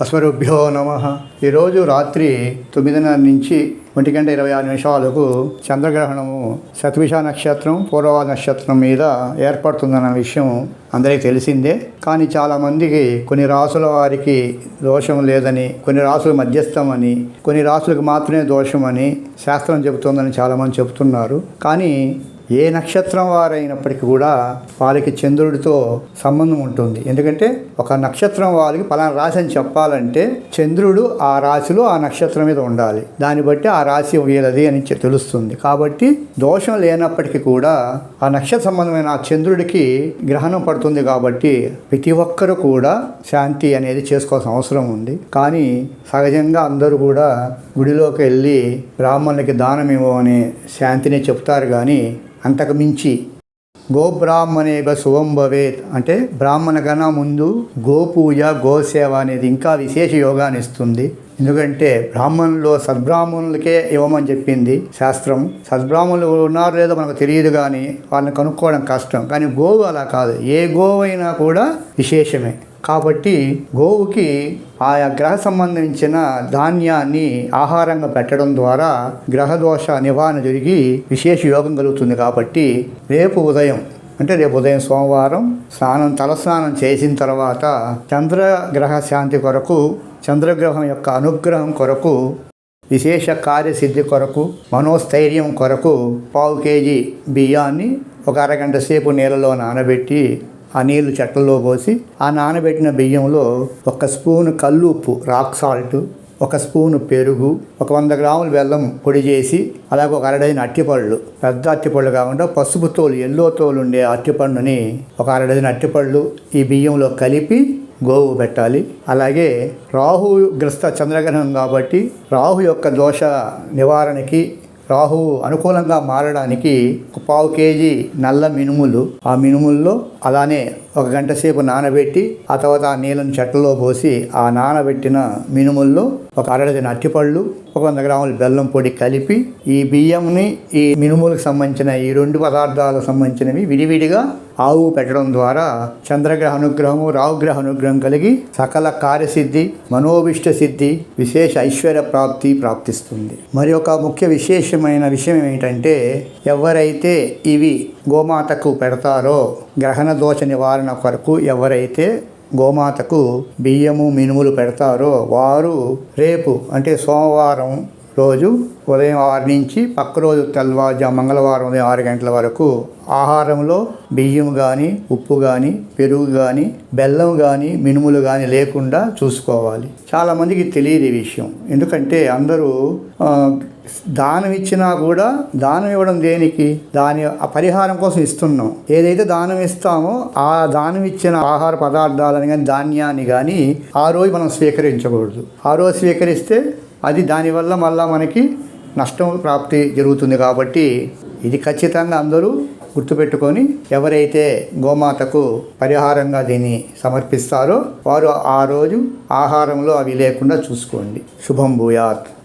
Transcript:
అస్మరుభ్యో నమ. ఈరోజు రాత్రి తొమ్మిదిన్నర నుంచి ఒంటి గంట ఇరవై ఆరు నిమిషాలకు చంద్రగ్రహణము శతవిష నక్షత్రం పూర్వ నక్షత్రం మీద ఏర్పడుతుందన్న విషయం అందరికీ తెలిసిందే. కానీ చాలామందికి కొన్ని రాసుల వారికి దోషం లేదని కొన్ని రాసులు మధ్యస్థమని కొన్ని రాసులకు మాత్రమే దోషమని శాస్త్రం చెబుతోందని చాలామంది చెబుతున్నారు. కానీ ఏ నక్షత్రం వారైనప్పటికీ కూడా వాళ్ళకి చంద్రుడితో సంబంధం ఉంటుంది. ఎందుకంటే ఒక నక్షత్రం వాళ్ళకి పలానా రాశి అని చెప్పాలంటే చంద్రుడు ఆ రాశిలో ఆ నక్షత్రం మీద ఉండాలి. దాన్ని బట్టి ఆ రాశి వీలది అని తెలుస్తుంది. కాబట్టి దోషం లేనప్పటికీ కూడా ఆ నక్షత్ర సంబంధమైన ఆ చంద్రుడికి గ్రహణం పడుతుంది కాబట్టి ప్రతి ఒక్కరూ కూడా శాంతి అనేది చేసుకోవాల్సిన అవసరం ఉంది. కానీ సహజంగా అందరూ కూడా గుడిలోకి వెళ్ళి బ్రాహ్మణులకి దానం ఇవ్వమని శాంతిని చెప్తారు కానీ అంతకు మించి గోబ్రాహ్మణేగ శుభం భవేత్ అంటే బ్రాహ్మణ కన్నా ముందు గోపూజ గోసేవ అనేది ఇంకా విశేష యోగాన్ని ఇస్తుంది. ఎందుకంటే బ్రాహ్మణులు సద్బ్రాహ్మణులకే ఇవ్వమని చెప్పింది శాస్త్రం. సద్బ్రాహ్మణులు ఉన్నారో లేదో మనకు తెలియదు కానీ వాళ్ళని కనుక్కోవడం కష్టం. కానీ గోవు అలా కాదు. ఏ గోవైనా కూడా విశేషమే. కాబట్టి గోవుకి ఆయా గ్రహ సంబంధించిన ధాన్యాన్ని ఆహారంగా పెట్టడం ద్వారా గ్రహదోష నివారణ జరిగి విశేష యోగం కలుగుతుంది కాబట్టి రేపు ఉదయం అంటే రేపు ఉదయం సోమవారం స్నానం తలస్నానం చేసిన తర్వాత చంద్రగ్రహ శాంతి కొరకు చంద్రగ్రహం యొక్క అనుగ్రహం కొరకు విశేష కార్యసిద్ధి కొరకు మనోస్థైర్యం కొరకు పావు కేజీ బియ్యాన్ని ఒక అరగంట సేపు నీళ్ళలో నానబెట్టి ఆ నీళ్ళు చెట్లలో పోసి ఆ నానబెట్టిన బియ్యంలో ఒక స్పూన్ కల్లు ఉప్పు రాక్ సాల్ట్ ఒక స్పూను పెరుగు ఒక వంద గ్రాముల బెల్లం పొడి చేసి అలాగే ఒక అరడైన అట్టిపళ్ళు పెద్ద అట్టిపళ్ళు కాకుండా పసుపు తోలు ఎల్లో తోలు ఉండే అట్టిపండుని ఒక అరడైన అట్టిపళ్ళు ఈ బియ్యంలో కలిపి గోవు పెట్టాలి. అలాగే రాహు గ్రస్త చంద్రగ్రహణం కాబట్టి రాహు యొక్క దోష నివారణకి రాహు అనుకూలంగా మారడానికి ఒక పావు కేజీ నల్ల మినుములు ఆ మినుముల్లో అలానే ఒక గంట సేపు నానబెట్టి ఆ తర్వాత ఆ నీళ్ళని చెట్టలో పోసి ఆ నానబెట్టిన మినుముల్లో ఒక అరడజన అట్టిపళ్ళు ఒక వంద గ్రాముల బెల్లం పొడి కలిపి ఈ బియ్యంని ఈ మినుములకు సంబంధించిన ఈ రెండు పదార్థాలకు సంబంధించినవి విడివిడిగా ఆవు పెట్టడం ద్వారా చంద్రగ్రహ అనుగ్రహము రావుగ్రహ అనుగ్రహం కలిగి సకల కార్యసిద్ధి మనోభిష్ట సిద్ధి విశేష ఐశ్వర్య ప్రాప్తి ప్రాప్తిస్తుంది. మరి ఒక ముఖ్య విశేషమైన విషయం ఏంటంటే ఎవరైతే ఇవి గోమాతకు పెడతారో గ్రహణ దోష నివారణ కొరకు ఎవరైతే గోమాతకు బియ్యము మినుములు పెడతారో వారు రేపు అంటే సోమవారం రోజు ఉదయం ఆరు నుంచి పక్క రోజు తెల్లవారుజా మంగళవారం ఉదయం ఆరు గంటల వరకు ఆహారంలో బియ్యం కానీ ఉప్పు కానీ పెరుగు కానీ బెల్లం కానీ మినుములు కానీ లేకుండా చూసుకోవాలి. చాలామందికి తెలియదు ఈ విషయం. ఎందుకంటే అందరూ దానం ఇచ్చినా కూడా దానం ఇవ్వడం దేనికి? దాని పరిహారం కోసం ఇస్తున్నాం. ఏదైతే దానం ఇస్తామో ఆ దానం ఇచ్చిన ఆహార పదార్థాలని కానీ ధాన్యాన్ని కానీ ఆ రోజు మనం స్వీకరించకూడదు. ఆ రోజు స్వీకరిస్తే అది దానివల్ల మళ్ళా మనకి నష్టం ప్రాప్తి జరుగుతుంది కాబట్టి ఇది ఖచ్చితంగా అందరూ గుర్తుపెట్టుకొని ఎవరైతే గోమాతకు పరిహారంగా దీన్ని సమర్పిస్తారో వారు ఆ రోజు ఆహారంలో అవి లేకుండా చూసుకోండి. శుభం భూయాత్.